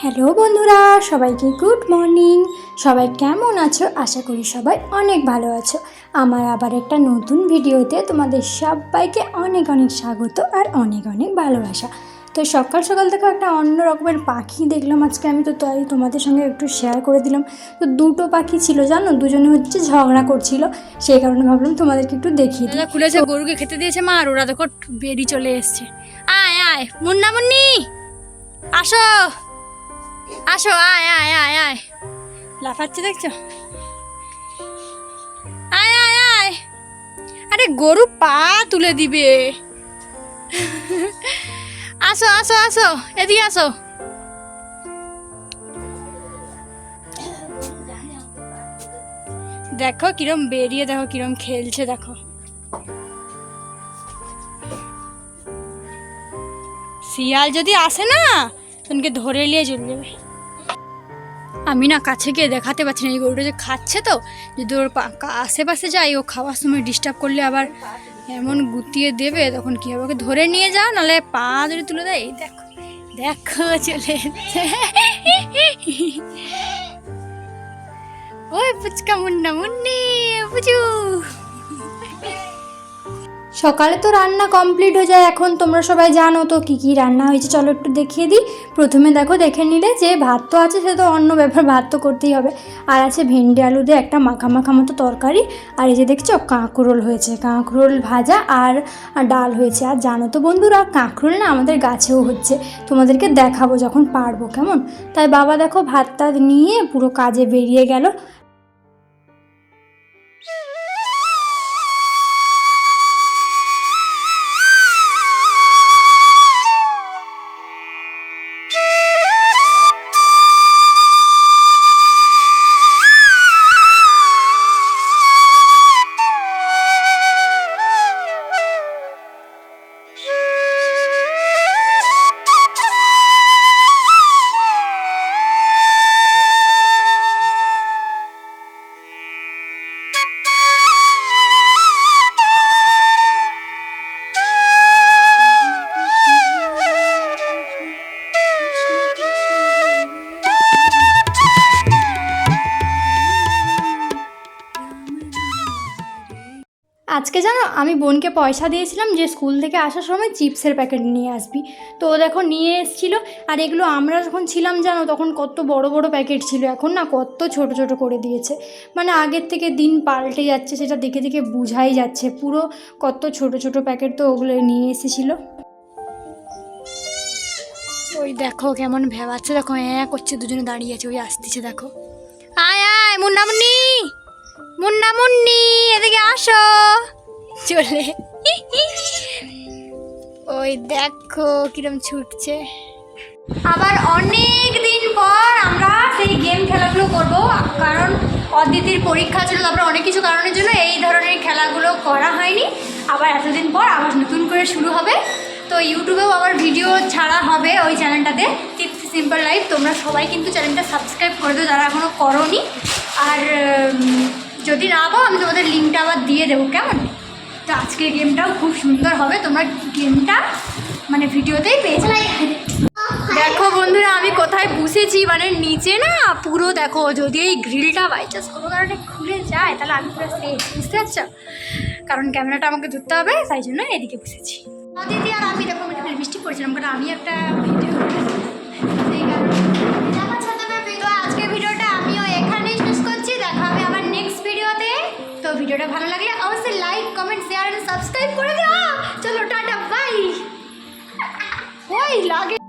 Hello বন্ধুরা, সবাইকে good morning. সবাই কেমন আছো? আশা করি সবাই অনেক ভালো আছো। আমার আবার একটা নতুন ভিডিওতে তোমাদের সবাইকে অনেক অনেক স্বাগত আর অনেক অনেক ভালোবাসা। তো সকাল সকাল থেকে একটা অন্য রকমের পাখি দেখলাম আজকে আমি, তো তাই তোমাদের সঙ্গে একটু শেয়ার করে দিলাম। তো দুটো পাখি ছিল, জানো? দুজনে হচ্ছে ঝগড়া করছিল। সেই কারণে ভাবলাম তোমাদেরকে একটু দেখিয়ে দিই। খুলেছে, গরুকে খেতে দিয়েছে মা, আর ওরা দেখো বেরিয়ে চলে এসছে। আয় আয়। মুন্না মুন্নি! আসো! আসো, আয় আয় আয় আয়। লাফাচ্ছে, দেখছ? আয় আয় আয়। আরে, গরু পা তুলে দিবে। আসো আসো আসো, এদিকে আসো। দেখো কিরম বেরিয়ে, দেখো কিরম খেলছে, দেখো। শিয়াল যদি আসে না তোনকে ধরে নিয়ে চলে যাবে। আমি না কাছে গিয়ে দেখাতে পারছি না। এই গরুটা যে খাচ্ছে তো, যদি ওর আশেপাশে যাই ও খাওয়ার সময় ডিস্টার্ব করলে আবার এমন গুতিয়ে দেবে, তখন কি হবে? ওকে ধরে নিয়ে যাও, নাহলে পা ধরে তুলে দেয়। এই দেখো দেখো, চলে ওই পুচকা মুন্না মুন্নি পুচু। সকালে তো রান্না কমপ্লিট হয়ে যায়, এখন তোমরা সবাই জানো তো কী কী রান্না হয়েছে, চলো একটু দেখিয়ে দিই। প্রথমে দেখো, দেখে নিলে যে ভাত তো আছে, সে তো অন্য ব্যাপার, ভাত তো করতেই হবে। আর আছে ভেন্ডি আলু দিয়ে একটা মাখা মাখা মতো তরকারি, আর এই যে দেখছ, কাঁকরোল হয়েছে। কাঁকরোল ভাজা আর ডাল হয়েছে। আর জানো তো বন্ধুরা, কাঁকরোল না আমাদের গাছেও হচ্ছে, তোমাদেরকে দেখাবো যখন পারব, কেমন? তাই বাবা দেখো ভাতটা নিয়ে পুরো কাজে বেরিয়ে গেল। আজকে জানো, আমি বোনকে পয়সা দিয়েছিলাম যে স্কুল থেকে আসার সময় চিপসের প্যাকেট নিয়ে আসবি। তো দেখো নিয়ে এসেছিল, আর এগুলো আমরা যখন ছিলাম জানো, তখন কত বড় বড় প্যাকেট ছিল, এখন না কত ছোট ছোট করে দিয়েছে। মানে আগের থেকে দিন পাল্টে যাচ্ছে, সেটা দেখে দেখে বোঝাই যাচ্ছে, পুরো কত ছোট ছোট প্যাকেট তো ওগুলো নিয়ে এসেছিল। ওই দেখো কেমন ভেবাচ্ছে দেখো হ্যাঁ করছে, দুজনে দাঁড়িয়ে আছে, ওই আসতেছে, দেখো। আয় আয় মুন্না মুন্নি মুন্না, মুন্নি, এদিকে আসো। চলে। ওই দেখো কিরম ছুটছে। আবার অনেক দিন পর আমরা সেই গেম খেলাগুলো করব, কারণ অদিতির পরীক্ষা ছিল, তারপরে অনেক কিছু কারণের জন্য এই ধরনের খেলাগুলো করা হয়নি। আবার এতদিন পর আবার নতুন করে শুরু হবে। তো ইউটিউবেও আবার ভিডিও ছাড়া হবে ওই চ্যানেলটাতে টিপস সিম্পল লাইফ তোমরা সবাই কিন্তু চ্যানেলটা সাবস্ক্রাইব করে দিও, যারা এখনও করনি। আর যদি না পাও, আমি তোমাদের লিঙ্কটা আবার দিয়ে দেবো, কেমন? তো আজকের গেমটাও খুব সুন্দর হবে। তোমরা গেমটা মানে ভিডিওতেই পেয়েছ। দেখো বন্ধুরা, আমি কোথায় বসেছি মানে নিচে না, পুরো দেখো, যদি এই গ্রিলটা বাই চান্স কোনো কারণে খুলে যায়, তাহলে আমি পুরো বুঝতে পারছ? কারণ ক্যামেরাটা আমাকে ধরতে হবে, তাই জন্য এদিকে বসেছি দিদি আর আমি দেখো আমি মিষ্টি করেছিলাম কারণ আমি একটা ভিডিও ভিডিওটা ভালো লাগলে অবশ্যই like comment share and subscribe করে দিও চলো টাটা বাই ওই লাগে